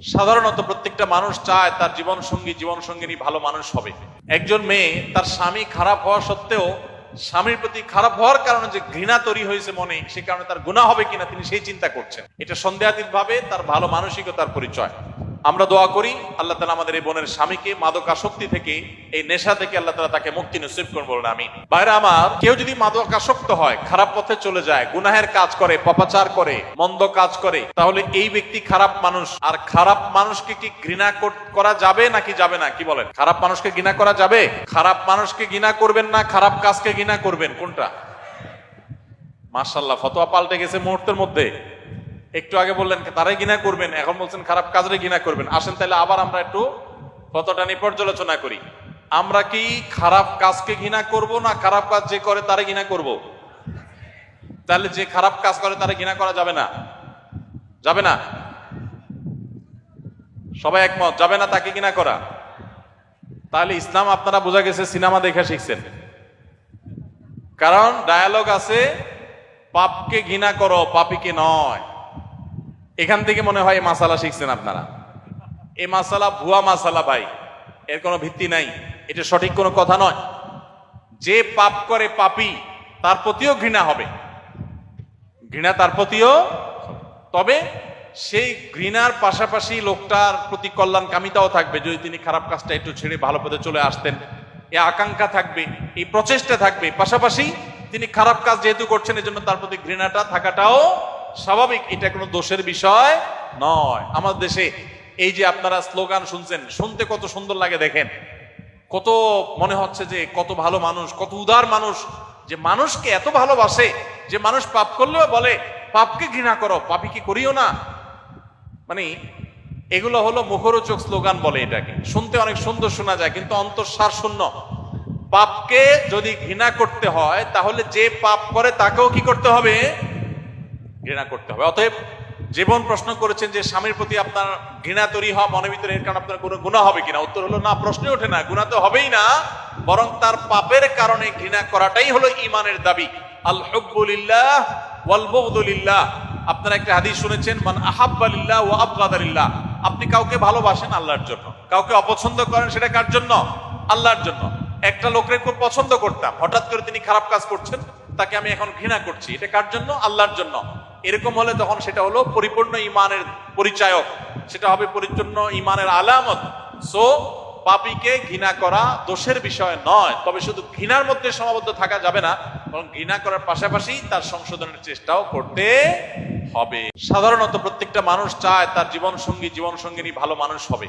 সাধারণত প্রত্যেকটা মানুষ চায় তার জীবন সঙ্গী জীবন সঙ্গিনী ভালো মানুষ হবে। একজন মেয়ে তার স্বামী খারাপ হওয়া সত্ত্বেও স্বামীর প্রতি খারাপ হওয়ার কারণে যে ঘৃণা তৈরি হয়েছে মনে, সে কারণে তার গুণা হবে কিনা তিনি সেই চিন্তা করছেন। এটা সন্দেহাতীত ভাবে তার ভালো মানসিকতার পরিচয়। আমরা দোয়া করি, আল্লাহ তালা আমাদের এই বোনের স্বামীকে, মাদকাসক্তি থেকে, এই নেশা থেকে আল্লাহ তালা তাকে মুক্তি নসিব করুন বলুন আমি বাইরে আমার, কেউ যদি মাদকাসক্ত হয়, খারাপ পথে চলে যায়, গুনাহের কাজ করে, পাপাচার করে, মন্দ কাজ করে, তাহলে এই ব্যক্তি খারাপ মানুষ। আর খারাপ মানুষকে কি ঘৃণা করা যাবে নাকি যাবে না, কি বলেন? খারাপ মানুষকে ঘৃণা করা যাবে? খারাপ মানুষকে ঘৃণা করবেন না, খারাপ কাজকে ঘৃণা করবেন, কোনটা? মার্শাল্লাহ ফতোয়া পাল্টে গেছে মুহূর্তের মধ্যে। একটু আগে বললেন, তারাই ঘৃণা করবেন। এখন বলছেন, খারাপ কাজরে ঘৃণা করবেন। আসেন তাহলে আবার আমরা একটু নিয়ে পর্যালোচনা করি। আমরা কি খারাপ কাজকে ঘৃণা করব না খারাপ কাজ যে করে তারে ঘৃণা করব? তাহলে যে খারাপ কাজ করে তারে ঘৃণা করা যাবে না। যাবে না? সবাই একমত, যাবে না তাকে ঘৃণা করা? তাহলে ইসলাম আপনারা বোঝা গেছে, সিনেমা দেখে শিখছেন। কারণ ডায়ালগ আছে, পাপকে ঘৃণা করো, পাপিকে নয়। এখান থেকে মনে হয় মাসালা শিখছেন আপনারা। এই মাসালা ভুয়া মাসালা ভাই, এর কোনো ভিত্তি নাই, এটা সঠিক কোনো কথা নয়। যে পাপ করে পাপি, তার প্রতিও ঘৃণা হবে। ঘৃণা তার প্রতিও তবে সেই ঘৃণার পাশাপাশি লোকটার প্রতি কল্যাণ কামিতাও থাকবে। যদি তিনি খারাপ কাজটা একটু ছেড়ে ভালো পথে চলে আসতেন এই আকাঙ্ক্ষা থাকবে, এই প্রচেষ্টা থাকবে। পাশাপাশি তিনি খারাপ কাজ যেহেতু করছেন, এজন্য তার প্রতি ঘৃণাটা থাকাটাও স্বাভাবিক, এটা কোনো দোষের বিষয় নয়। আমাদের দেশে এই যে আপনারা স্লোগান শুনছেন, শুনতে কত সুন্দর লাগে দেখেন। কত মনে হচ্ছে যে কত ভালো মানুষ, কত উদার মানুষ, যে মানুষকে এত ভালোবাসে, যে মানুষ পাপ করলেও বলে, পাপকে ঘৃণা করো, পাপি কি করিও না? মানে এগুলো হলো মুখরোচক স্লোগান বলে এটাকে। শুনতে অনেক সুন্দর শোনা যায়, কিন্তু অন্তঃসার শূন্য। পাপকে যদি ঘৃণা করতে হয়, তাহলে যে পাপ করে, তাকেও কি করতে হবে? ঘৃণা করতে হবে। অতএব জীবন প্রশ্ন করেছেন যে স্বামীর প্রতি আপনার ঘৃণা তৈরি হওয়া মনের ভিতরে এর কারণে আপনার কোনো গুণা হবে কিনা? উত্তর হলো, না প্রশ্নে ওঠে না গুণা তো হবেই না, বরং তার পাপের কারণে ঘৃণা করাটাই হলো ইমানের দাবি। আল হব্বুলিল্লাহ ওয়াল বুগদুলিল্লাহ আপনারা একটা হাদিস শুনেছেন, মান আহাব্বালিল্লাহ ও আবগাদালিল্লাহ আপনি কাউকে ভালোবাসেন আল্লাহর জন্য। কাউকে অপছন্দ করেন সেটা কার জন্য? আল্লাহর জন্য। একটা লোকের খুব পছন্দ করতাম, হঠাৎ করে তিনি খারাপ কাজ করছেন, তাকে আমি এখন ঘৃণা করছি। এটা কার জন্য? আল্লাহর জন্য। এরকম হলে তখন সেটা হলো পরিপূর্ণ ইমানের পরিচায়ক। সেটা হবে পরিপূর্ণ ইমানের আলামত। সো পাপীকে ঘৃণা করা দোষের বিষয় নয়। তবে শুধু ঘৃণার মধ্যে সীমাবদ্ধ থাকা যাবে না, বরং ঘৃণা করার পাশাপাশি তার সংশোধনের চেষ্টাও করতে হবে। সাধারণত প্রত্যেকটা মানুষ চায় তার জীবন সঙ্গী জীবন সঙ্গিনী ভালো মানুষ হবে।